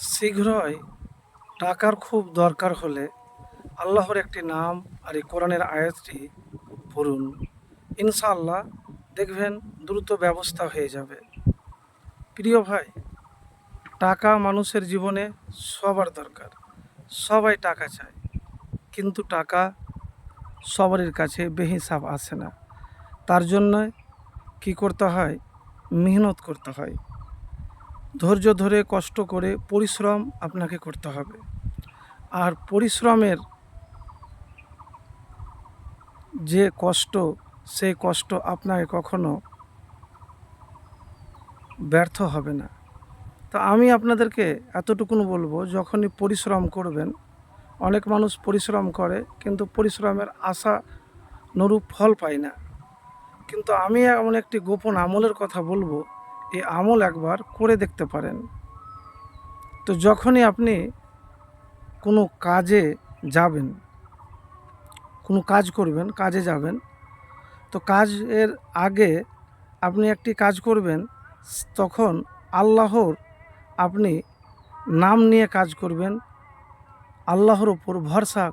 শীঘ্রই টাকার খুব দরকার হলে আল্লাহর একটি নাম আর এই কোরআনের আয়াতটি পড়ুন। ইনশাআল্লাহ দেখবেন দ্রুত ব্যবস্থা হয়ে যাবে। প্রিয় ভাই, টাকা মানুষের জীবনে সবার দরকার, সবাই টাকা চায়। কিন্তু টাকা সবারই কাছে বেহিসাব আসে না। তার জন্য কি করতে হয়? মেহনত করতে হয়। ধৈর্য ধরে, কষ্ট করে পরিশ্রম আপনাকে করতে হবে। আর পরিশ্রমের যে কষ্ট, সেই কষ্ট আপনাকে কখনো ব্যর্থ হবে না। তো আমি আপনাদেরকে এতটুকুন বলব, যখনই পরিশ্রম করবেন, অনেক মানুষ পরিশ্রম করে, কিন্তু পরিশ্রমের আশা নরূপ ফল পায় না। কিন্তু আমি এমন একটি গোপন আমলের কথা বলব এই আমল একবার করে দেখতে পারেন। তো যখনই আপনি কোনো কাজে যাবেন, কোনো কাজ করবেন, কাজে যাবেন, তো কাজের আগে আপনি একটি কাজ করবেন, তখন আল্লাহর আপনি নাম নিয়ে কাজ করবেন, আল্লাহর ওপর ভরসা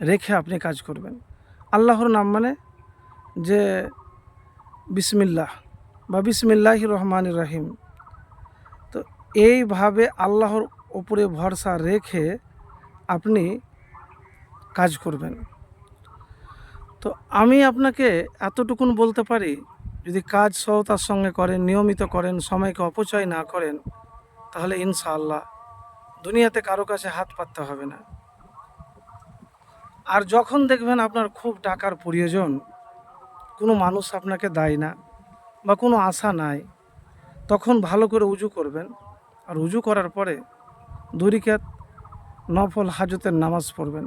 রেখে আপনি কাজ করবেন। আল্লাহর নাম মানে যে বিসমিল্লাহ। বা বিসমিল্লাহ রহমান রাহিম। তো এইভাবে আল্লাহর ওপরে ভরসা রেখে আপনি কাজ করবেন। তো আমি আপনাকে এতটুকুন বলতে পারি, যদি কাজ সহতার সঙ্গে করেন, নিয়মিত করেন, সময়কে অপচয় না করেন, তাহলে ইনশাআল্লাহ দুনিয়াতে কারও কাছে হাত পাততে হবে না। আর যখন দেখবেন আপনার খুব টাকার প্রয়োজন, কোনো মানুষ আপনাকে দেয় না। বা কোনো আশা নাই, তখন ভালো করে উজু করবেন। আর উজু করার পরে দুরিকাত নফল হাজতের নামাজ পড়বেন।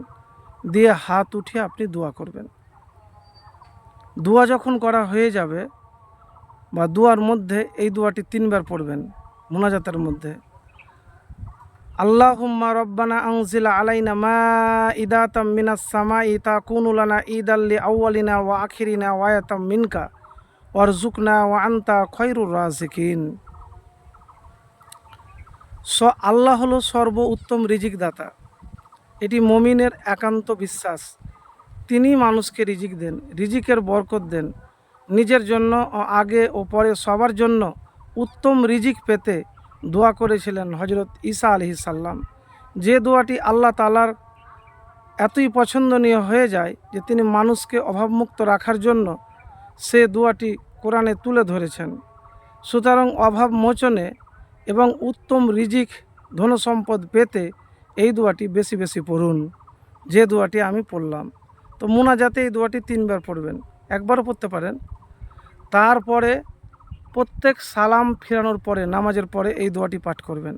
দিয়ে হাত উঠিয়ে আপনি দোয়া করবেন। দোয়া যখন করা হয়ে যাবে বা দোয়ার মধ্যে এই দোয়াটি তিনবার পড়বেন মোনাজাতের মধ্যে। আল্লাহুম্মা রব্বানা আনজিলা আলাইনা মা ইদাতাম মিনাস সামাই তাকুনুলানা ঈদাল্লি আউয়ালিনা ওয়া আখিরিনা ওয়ায়াতাম মিনকা। ওয়ারজুকনা ওয়া আন্তা খয়রুর রাজিকিন। স আল্লাহ হলো সর্ব উত্তম রিজিক দাতা এটি মমিনের একান্ত বিশ্বাস। তিনি মানুষকে রিজিক দেন, রিজিকের বরকত দেন। নিজের জন্য ও আগে ও পরে সবার জন্য উত্তম রিজিক পেতে দোয়া করেছিলেন হজরত ঈসা আলহি সাল্লাম যে দোয়াটি আল্লাহ তালার এতই পছন্দনীয় হয়ে যায় যে তিনি মানুষকে অভাবমুক্ত রাখার জন্য সে দোয়াটি কোরআনে তুলে ধরেছেন। সুতরাং অভাব মোচনে এবং উত্তম রিজিক ধনসম্পদ পেতে এই দোয়াটি বেশি বেশি পড়ুন। যে দোয়াটি আমি পড়লাম। তো মোনাজাতে এই দোয়াটি তিনবার পড়বেন। একবারও পড়তে পারেন। তারপরে প্রত্যেক সালাম ফিরানোর পরে, নামাজের পরে এই দোয়াটি পাঠ করবেন।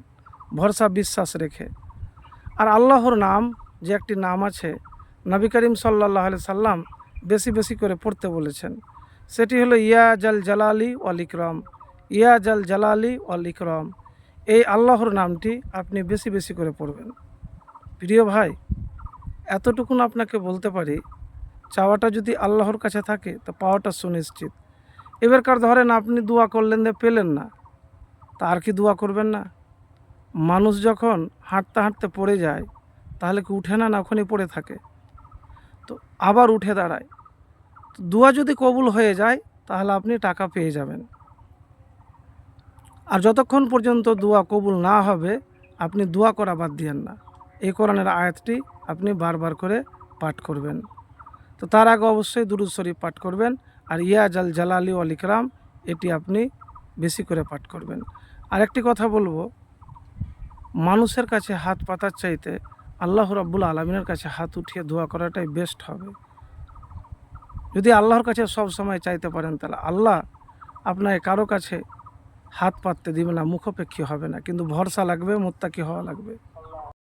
ভরসা, বিশ্বাস রেখে। আর আল্লাহর নাম যে একটি নাম আছে, নবী করিম সাল্লাহ সাল্লাম বেশি বেশি করে পড়তে বলেছেন। সেটি হলো ইয়া জাল জালালি ওয়াল ইকরম। ইয়া জাল জালালি ওয়াল ইকরম। এই আল্লাহর নামটি আপনি বেশি বেশি করে পড়বেন। প্রিয় ভাই, এতটুকুন আপনাকে বলতে পারি, চাওয়াটা যদি আল্লাহর কাছে থাকে, তো পাওয়াটা সুনিশ্চিত। এবারকার ধরেন আপনি দোয়া করলেন যে পেলেন না, তা আর কি দোয়া করবেন না? মানুষ যখন হাঁটতে হাঁটতে পড়ে যায়, তাহলে কি উঠে না না ওখানে পড়ে থাকে? তো আবার উঠে দাঁড়ায়। দোয়া যদি কবুল হয়ে যায়, তাহলে আপনি টাকা পেয়ে যাবেন। আর যতক্ষণ পর্যন্ত দোয়া কবুল না হবে, আপনি দোয়া করা বাদ দিয়েন না। এই কোরআনের আয়াতটি আপনি বারবার করে পাঠ করবেন। তো তার আগে অবশ্যই দুরুদ শরীফ পাঠ করবেন, আর ইয়া জাল জালালি ওয়াল ইকরাম, এটি আপনি বেশি করে পাঠ করবেন। আর একটি কথা বলব, মানুষের কাছে হাত পাতার চাইতে আল্লাহ রাব্বুল আলমিনের কাছে হাত উঠিয়ে দোয়া করাটাই বেস্ট হবে। যদি আল্লাহর কাছে সব সময় চাইতে পারেন, তাহলে আল্লাহ আপনাকে কারও কাছে হাত পাততে দিবে না, মুখোপেক্ষী হবে না। কিন্তু ভরসা লাগবে, মোত্তাকি হওয়া লাগবে।